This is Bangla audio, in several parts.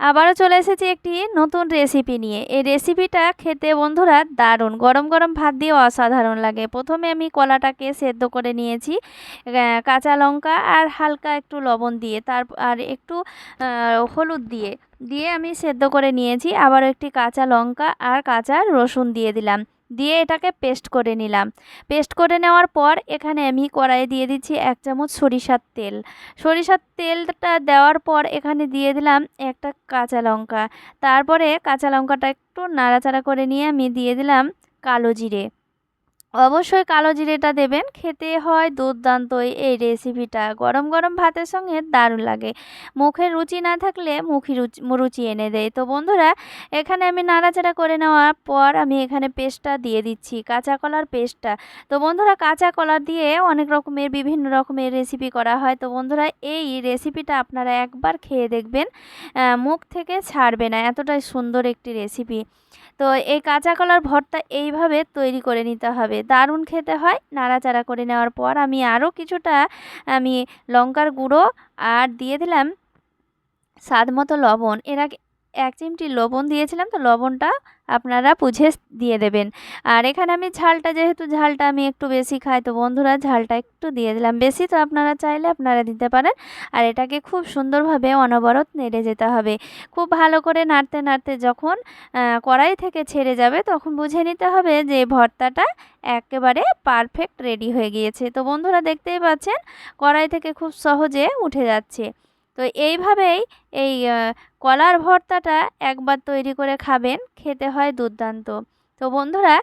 আবারও চলে এসেছি একটি নতুন রেসিপি নিয়ে। এই রেসিপিটা খেতে বন্ধুরা দারুণ। গরম গরম ভাত দিয়ে অসাধারণ লাগে। প্রথমে আমি কলাটাকে সেদ্ধ করে নিয়েছি কাঁচা লঙ্কা আর হালকা একটু লবণ দিয়ে তার আর একটু হলুদ দিয়ে। দিয়ে আমি সেদ্ধ করে নিয়েছি। আবার একটি কাঁচা লঙ্কা আর কাঁচা রসুন দিয়ে দিলাম। দিয়ে এটাকে পেস্ট করে নিলাম। পেস্ট করে নেওয়ার পর এখানে আমি কড়াইয়ে দিয়ে দিচ্ছি এক চামচ সরিষার তেল। সরিষার তেলটা দেওয়ার পর এখানে দিয়ে দিলাম একটা কাঁচা লঙ্কা। তারপরে কাঁচা লঙ্কাটা একটু নাড়াচাড়া করে নিয়ে আমি দিয়ে দিলাম কালো জিরে। অবশ্যই কালো জিরেটা দেবেন। খেতে হয় দুর্দান্ত এই- রেসিপিটা গরম গরম ভাতের সঙ্গে দারুণ লাগে। মুখের রুচি না থাকলে মুখি রুচি রুচি এনে দেয়। তো বন্ধুরা, এখানে আমি নাড়াচাড়া করে নেওয়ার পর আমি এখানে পেস্টটা দিয়ে দিচ্ছি, কাঁচা কলার পেস্টটা। তো বন্ধুরা, কাঁচা কলা দিয়ে অনেক রকমের, বিভিন্ন রকমের রেসিপি করা হয়। তো বন্ধুরা, এই রেসিপিটা আপনারা একবার খেয়ে দেখবেন। মুখ থেকে ছাড়বে না। এতটাই সুন্দর একটি রেসিপি তো এই কাঁচা কলার ভর্তা এইভাবে তৈরি করে নিতে হবে। দারুণ খেতে হয়। নাড়াচাড়া করে নেওয়ার পর আমি আরও কিছুটা আমি লঙ্কার গুঁড়ো আর দিয়ে দিলাম স্বাদ মতো লবণ। এর এক চিমটি লবণ দিয়েছিলাম তো লবণটা আপনারা বুঝে দিয়ে দেবেন। আর এখানে আমি ঝালটা, যেহেতু ঝালটা আমি একটু বেশি খাই তো বন্ধুরা ঝালটা একটু দিয়ে দিলাম। বেশি তো আপনারা চাইলে আপনারা দিতে পারেন। আর এটাকে খুব সুন্দরভাবে অনবরত নেড়ে যেতে হবে। খুব ভালো করে নাড়তে নাড়তে যখন কড়াই থেকে ছেড়ে যাবে তখন বুঝে নিতে হবে যে ভর্তাটা একেবারে পারফেক্ট রেডি হয়ে গিয়েছে। তো বন্ধুরা দেখতেই পাচ্ছেন কড়াই থেকে খুব সহজে উঠে যাচ্ছে। তো এইভাবেই এই কলার ভর্তাটা একবার তৈরি করে খাবেন, খেতে হয় দুর্দান্ত। তো বন্ধুরা,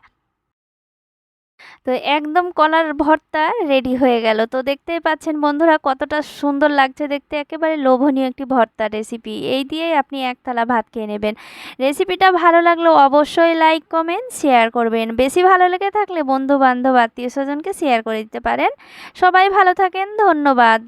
তো একদম কলার ভর্তা রেডি হয়ে গেল। তো দেখতেই পাচ্ছেন বন্ধুরা, কতটা সুন্দর লাগছে দেখতে, একেবারে লোভনীয় একটি ভর্তা রেসিপি এই দিয়েই আপনি এক থালা ভাত খেয়ে নেবেন। রেসিপিটা ভালো লাগলে অবশ্যই লাইক কমেন্ট শেয়ার করবেন। বেশি ভালো লেগে থাকলে বন্ধু বান্ধব আত্মীয় স্বজনকে শেয়ার করে দিতে পারেন। সবাই ভালো থাকেন, ধন্যবাদ।